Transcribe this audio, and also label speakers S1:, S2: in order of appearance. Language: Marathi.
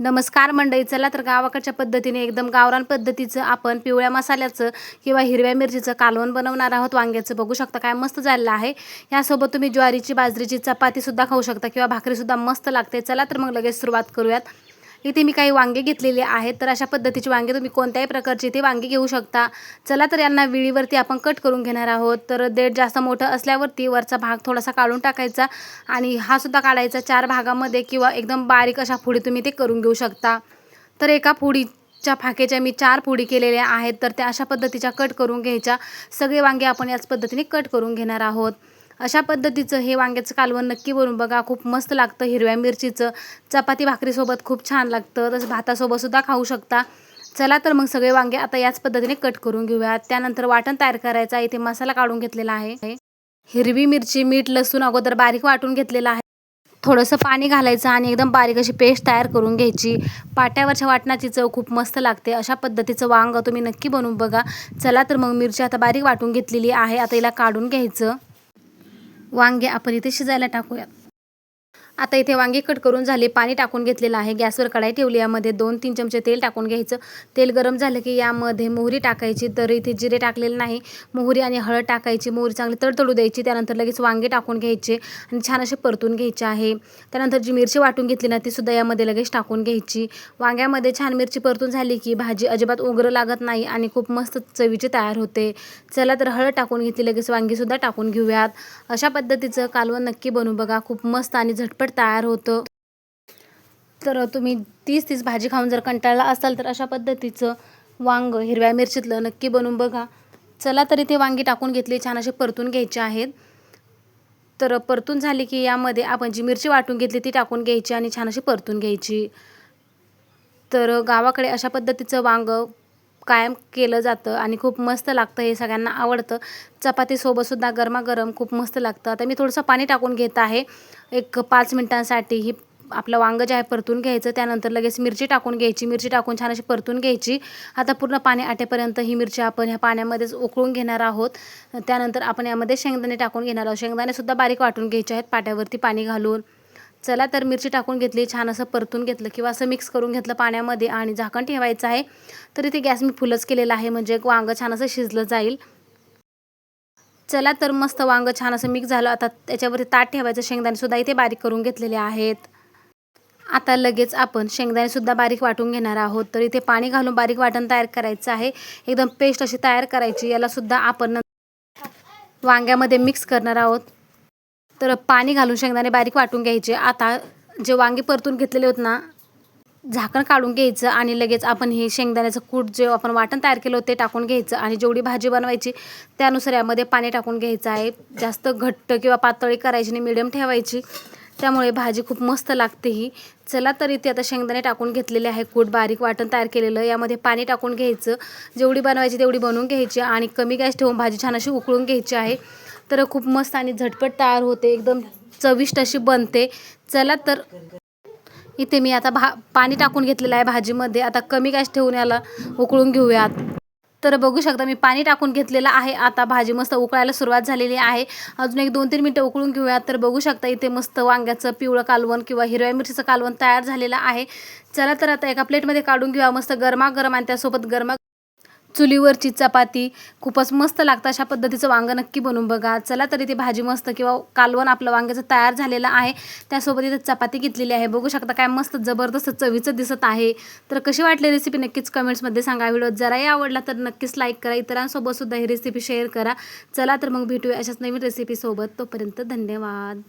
S1: नमस्कार मंडळी चला तर गावाकडच्या पद्धतीने एकदम गावरान पद्धतीचं आपण पिवळ्या मसाल्याचं किंवा हिरव्या मिरचीचं कालवण बनवणार आहोत. वांग्याचं बघू शकता काय मस्त झालेलं आहे. यासोबत तुम्ही ज्वारीची बाजरीची चपातीसुद्धा खाऊ शकता किंवा भाकरीसुद्धा मस्त लागते. चला तर मग लगेच सुरुवात करूयात. इथे मी काही वांगे घेतलेले आहेत. तर अशा पद्धतीची वांगे तुम्ही कोणत्याही प्रकारची इथे वांगे घेऊ शकता. चला तर यांना विळीवरती आपण कट करून घेणार आहोत. तर देठ जास्त मोठं असल्यावरती वरचा भाग थोडासा काढून टाकायचा आणि हा सुद्धा काढायचा चार भागामध्ये किंवा एकदम बारीक अशा फोडी तुम्ही ते करून घेऊ शकता. तर एका फोडीच्या फाकेच्या मी चार फोडी केलेल्या आहेत. तर त्या अशा पद्धतीच्या कट करून घ्यायच्या. सगळे वांगे आपण याच पद्धतीने कट करून घेणार आहोत. अशा पद्धतीचं हे वांग्याचं कालवण नक्की बनवून बघा. खूप मस्त लागतं हिरव्या मिरचीचं. चपाती भाकरीसोबत खूप छान लागतं. तसं भातासोबतसुद्धा खाऊ शकता. चला तर मग सगळे वांगे आता याच पद्धतीने कट करून घेऊयात. त्यानंतर वाटण तयार करायचं आहे. इथे मसाला काढून घेतलेला आहे. हिरवी मिरची मीठ लसूण अगोदर बारीक वाटून घेतलेलं आहे. थोडंसं पाणी घालायचं आणि एकदम बारीक अशी पेस्ट तयार करून घ्यायची. पाट्यावरच्या वाटणाची चव खूप मस्त लागते. अशा पद्धतीचं वांग तुम्ही नक्की बनवून बघा. चला तर मग मिरची आता बारीक वाटून घेतलेली आहे. आता हिला काढून घ्यायचं. वांगे आपण इथे शिजायला टाकूयात. आता इथे वांगे कट करून झाले पाणी टाकून घेतलेलं आहे. गॅसवर कढाई ठेवली यामध्ये दोन तीन चमचे तेल टाकून घ्यायचं. तेल गरम झालं की यामध्ये मोहरी टाकायची तर इथे जिरे टाकलेले नाही. मोहरी आणि हळद टाकायची मोहरी चांगली तडतडू द्यायची त्यानंतर लगेच वांगे टाकून घ्यायचे आणि छान असे परतून घ्यायचे आहे. त्यानंतर जी मिरची वाटून घेतली ना ती सुद्धा यामध्ये लगेच टाकून घ्यायची. वांग्यामध्ये छान मिरची परतून झाली की भाजी अजिबात उग्र लागत नाही आणि खूप मस्त चवीची तयार होते. चला तर हळद टाकून घेतली लगेच वांगीसुद्धा टाकून घेऊयात. अशा पद्धतीचं कालवण नक्की बनवू बघा. खूप मस्त आणि झटपट तयार होतं. तर तुम्ही तीस तीस भाजी खाऊन जर कंटाळला असाल तर अशा पद्धतीचं वांग हिरव्या मिरचीतलं नक्की बनवून बघा. चला तरी ते वांगी टाकून घेतली छान असे परतून घ्यायचे आहेत. तर परतून झाली की यामध्ये आपण जी मिरची वाटून घेतली ती टाकून घ्यायची आणि छान अशी परतून घ्यायची. तर गावाकडे अशा पद्धतीचं वांग कायम केलं जातं आणि खूप मस्त लागतं हे सगळ्यांना आवडतं. चपातीसोबतसुद्धा गरमागरम खूप मस्त लागतं. आता मी थोडंसं पाणी टाकून घेत आहे. एक पाच मिनटांसाठी ही आपलं वांगं जे आहे परतून घ्यायचं. त्यानंतर लगेच मिरची टाकून घ्यायची. मिरची टाकून छान अशी परतून घ्यायची. आता पूर्ण पाणी आटेपर्यंत ही मिरची आपण ह्या पाण्यामध्येच उकळून घेणार आहोत. त्यानंतर आपण यामध्ये शेंगदाणे टाकून घेणार आहोत. शेंगदाणेसुद्धा बारीक वाटून घ्यायचे आहेत. पाट्यावरती पाणी घालून. चला तर मिरची टाकून घेतली छान असं परतून घेतलं किंवा असं मिक्स करून घेतलं पाण्यामध्ये आणि झाकण ठेवायचं आहे. तर इथे गॅस मी फुलच केलेला आहे म्हणजे वांगं छान असं शिजलं जाईल. चला तर मस्त वांगं छान असं मिक्स झालं. आता त्याच्यावरती ताट ठेवायचं शेंगदाणेसुद्धा इथे बारीक करून घेतलेले आहेत. आता लगेच आपण शेंगदाणेसुद्धा बारीक वाटून घेणार आहोत. तर इथे पाणी घालून बारीक वाटण तयार करायचं आहे. एकदम पेस्ट अशी तयार करायची यालासुद्धा आपण वांग्यामध्ये मिक्स करणार आहोत. तर पाणी घालून शेंगदाणे बारीक वाटून घ्यायचे. आता जे वांगे परतून घेतलेले होत ना झाकण काढून घ्यायचं आणि लगेच आपण हे शेंगदाण्याचं कूट जे आपण वाटण तयार केलं होतं ते टाकून घ्यायचं आणि जेवढी भाजी बनवायची त्यानुसार यामध्ये पाणी टाकून घ्यायचं आहे. जास्त घट्ट किंवा पातळी करायची नाही मिडियम ठेवायची. त्यामुळे भाजी खूप मस्त लागते ही. चला तर इथे आता शेंगदाणे टाकून घेतलेले आहे कूट बारीक वाटण तयार केलेलं. यामध्ये पाणी टाकून घ्यायचं. जेवढी बनवायची तेवढी बनवून घ्यायची आणि कमी गॅस ठेवून भाजी छान अशी उकळून घ्यायची आहे. तर खूप मस्त आणि झटपट तयार होते एकदम चविष्ट अशी बनते. चला तर इथे मी आता भा पाणी टाकून घेतलेलं आहे भाजीमध्ये. आता कमी गॅस ठेवून याला उकळून घेऊयात. तर बघू शकता मी पाणी टाकून घेतलेलं आहे. आता भाजी मस्त उकळायला सुरुवात झालेली आहे. अजून एक दोन तीन मिनटं उकळून घेऊयात. तर बघू शकता इथे मस्त वांग्याचं पिवळं कालवण किंवा हिरव्या मिरचीचं कालवण तयार झालेलं आहे. चला तर आता एका प्लेटमध्ये काढून घेऊया. मस्त गरमागरम आणि त्यासोबत गरमा चुलीवरची चपाती खूपच मस्त लागतं. अशा पद्धतीचं वांगं नक्की बनवून बघा. चला तरी ती भाजी मस्त किंवा कालवण आपलं वांग्याचं तयार झालेलं आहे. त्यासोबत इथं चपाती घेतलेली आहे. बघू शकता काय मस्त जबरदस्त चवीचं दिसत आहे. तर कशी वाटली रेसिपी नक्कीच कमेंट्समध्ये सांगा. व्हिडिओ जराही आवडला तर नक्कीच लाईक करा. इतरांसोबतसुद्धा ही रेसिपी शेअर करा. चला तर मग भेटूया अशाच नवीन रेसिपीसोबत तोपर्यंत धन्यवाद.